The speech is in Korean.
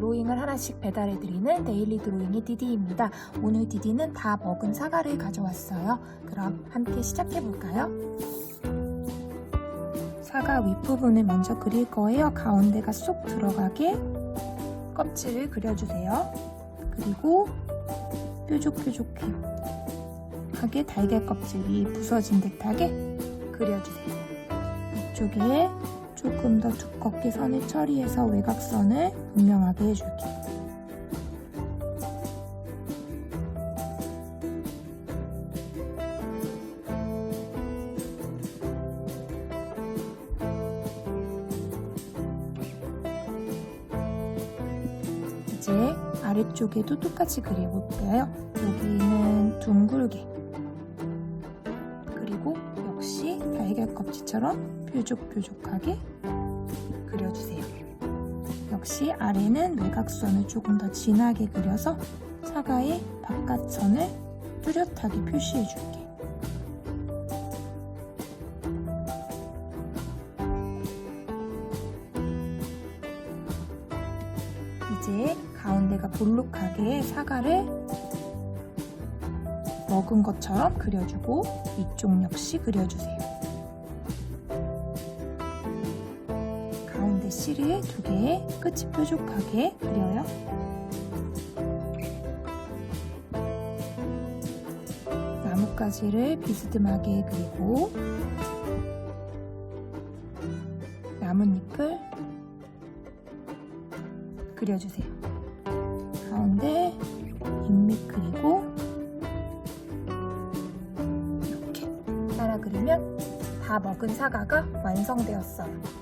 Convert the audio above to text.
드로잉을 하나씩 배달해드리는 데일리 드로잉의 디디입니다. 오늘 디디는 다 먹은 사과를 가져왔어요. 그럼 함께 시작해볼까요? 사과 윗부분을 먼저 그릴 거예요. 가운데가 쏙 들어가게 껍질을 그려주세요. 그리고 뾰족뾰족하게 달걀 껍질이 부서진 듯하게 그려주세요. 이쪽에 조금 더 두껍게 선을 처리해서 외곽선을 분명하게 해줄게요. 이제 아래쪽에도 똑같이 그려볼까요? 여기는 둥글게 껍질처럼 뾰족뾰족하게 그려주세요. 역시 아래는 외곽선을 조금 더 진하게 그려서 사과의 바깥선을 뚜렷하게 표시해 줄게. 이제 가운데가 볼록하게 사과를 먹은 것처럼 그려주고 이쪽 역시 그려주세요. 씨를 두개 끝이 뾰족하게 그려요. 나뭇가지를 비스듬하게 그리고 나뭇잎을 그려주세요. 가운데 잎밑 그리고 이렇게 따라 그리면 다 먹은 사과가 완성되었어요.